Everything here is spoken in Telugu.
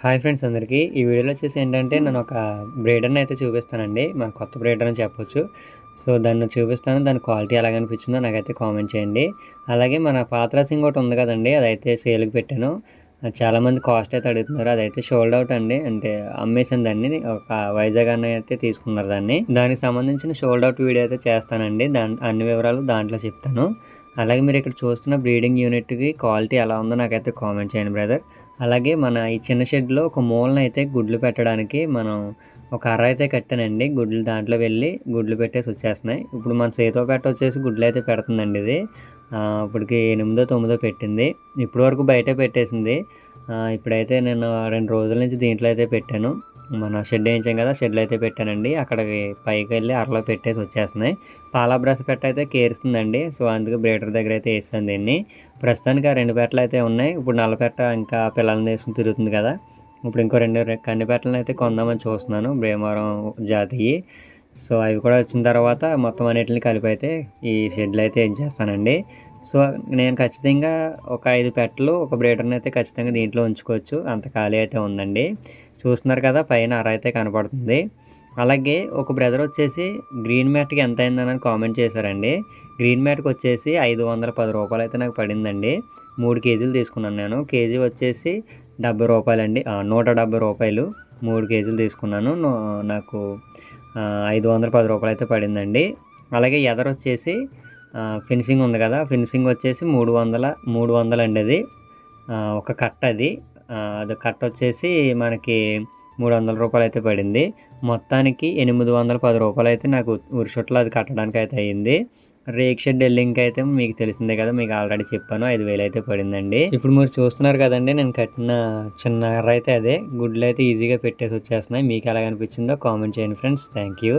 హాయ్ ఫ్రెండ్స్ అందరికీ. ఈ వీడియోలో వచ్చేసి ఏంటంటే నేను ఒక బ్రేడర్ని అయితే చూపిస్తానండి. మన కొత్త బ్రేడర్ అని చెప్పొచ్చు. సో దాన్ని చూపిస్తాను. దాని క్వాలిటీ ఎలాగ అనిపించిందో నాకైతే కామెంట్ చేయండి. అలాగే మన పాత్రసింగ్ ఒకటి ఉంది కదండి అదైతే సేల్కి పెట్టాను. చాలామంది కాస్ట్ అయితే అడుగుతున్నారు. అదైతే షోల్డ్ అవుట్ అండి. అంటే అమ్మేసిన దాన్ని ఒక వైజాగ్ అన్న అయితే తీసుకున్నారు దాన్ని. దానికి సంబంధించిన షోల్డ్ అవుట్ వీడియో అయితే చేస్తానండి. దాని అన్ని వివరాలు దాంట్లో చెప్తాను. అలాగే మీరు ఇక్కడ చూస్తున్న బ్రీడింగ్ యూనిట్కి క్వాలిటీ ఎలా ఉందో నాకైతే కామెంట్ చేయండి బ్రదర్. అలాగే మన ఈ చిన్న షెడ్లో ఒక మూలన అయితే గుడ్లు పెట్టడానికి మనం ఒక అర్ర అయితే కట్టానండి. గుడ్లు దాంట్లో వెళ్ళి గుడ్లు పెట్టేసి వచ్చేస్తున్నాయి. ఇప్పుడు మన సేతో పెట్ట వచ్చేసి గుడ్లు అయితే పెడుతుందండి ఇది. ఇప్పటికి ఎనిమిదో తొమ్మిదో పెట్టింది. ఇప్పటి వరకు బయటే పెట్టేసింది. ఇప్పుడైతే నేను రెండు రోజుల నుంచి దీంట్లో అయితే పెట్టాను. మన షెడ్ వేయించాం కదా షెడ్లో అయితే పెట్టానండి. అక్కడికి పైకి వెళ్ళి అరలో పెట్టేసి వచ్చేస్తున్నాయి. పాల బ్రష్ పెట్ట అయితే కేరుస్తుందండి. సో అందుకే బ్రేటర్ దగ్గర అయితే వేస్తాను దీన్ని. ప్రస్తుతానికి ఆ రెండు పెట్టలు అయితే ఉన్నాయి. ఇప్పుడు నల్లపెట్ట ఇంకా పిల్లల్ని వేసుకుని తిరుగుతుంది కదా. ఇప్పుడు ఇంకో రెండు రె- కన్ని పెట్టలను అయితే కొందామని చూస్తున్నాను. భీమవరం జాతికి సో అవి కూడా వచ్చిన తర్వాత మొత్తం అన్నిటిని కలిపి అయితే ఈ షెడ్లు అయితే ఏం చేస్తానండి. సో నేను ఖచ్చితంగా ఒక ఐదు పెట్టలు ఒక బ్రేడర్ని అయితే ఖచ్చితంగా దీంట్లో ఉంచుకోవచ్చు. అంత ఖాళీ అయితే ఉందండి. చూస్తున్నారు కదా పైన అర అయితే కనపడుతుంది. అలాగే ఒక బ్రదర్ వచ్చేసి గ్రీన్ మ్యాట్కి ఎంత అయిందని కామెంట్ చేశారండి. గ్రీన్ మ్యాట్కి వచ్చేసి ఐదు వందల పది రూపాయలు అయితే నాకు పడిందండి. మూడు కేజీలు తీసుకున్నాను నేను. కేజీ వచ్చేసి డెబ్బై రూపాయలండి. నూట డెబ్బై రూపాయలు మూడు కేజీలు తీసుకున్నాను. నాకు ఐదు వందల పది రూపాయలు అయితే పడిందండి. అలాగే ఎదర్ వచ్చేసి ఫినిషింగ్ ఉంది కదా ఫినిషింగ్ వచ్చేసి మూడు వందల మూడు వందలు అండి అది. ఒక కట్ట అది. అది కట్ట వచ్చేసి మనకి మూడు వందల రూపాయలు అయితే పడింది. మొత్తానికి ఎనిమిది వందల పది రూపాయలు అయితే నాకు ఉరిషొట్లో అది కట్టడానికి అయితే అయ్యింది రేక్ షెడ్ ఎల్లింగ్ అయితే మీకు తెలిసిందే కదా మీకు ఆల్రెడీ చెప్పాను ఐదు వేలు అయితే పడిందండి. ఇప్పుడు మీరు చూస్తున్నారు కదండి నేను కట్టిన చిన్న అయితే అదే. గుడ్లు అయితే ఈజీగా పెట్టేసి వచ్చేస్తున్నాయి. మీకు ఎలా అనిపించిందో కామెంట్ చేయండి ఫ్రెండ్స్. Thank you.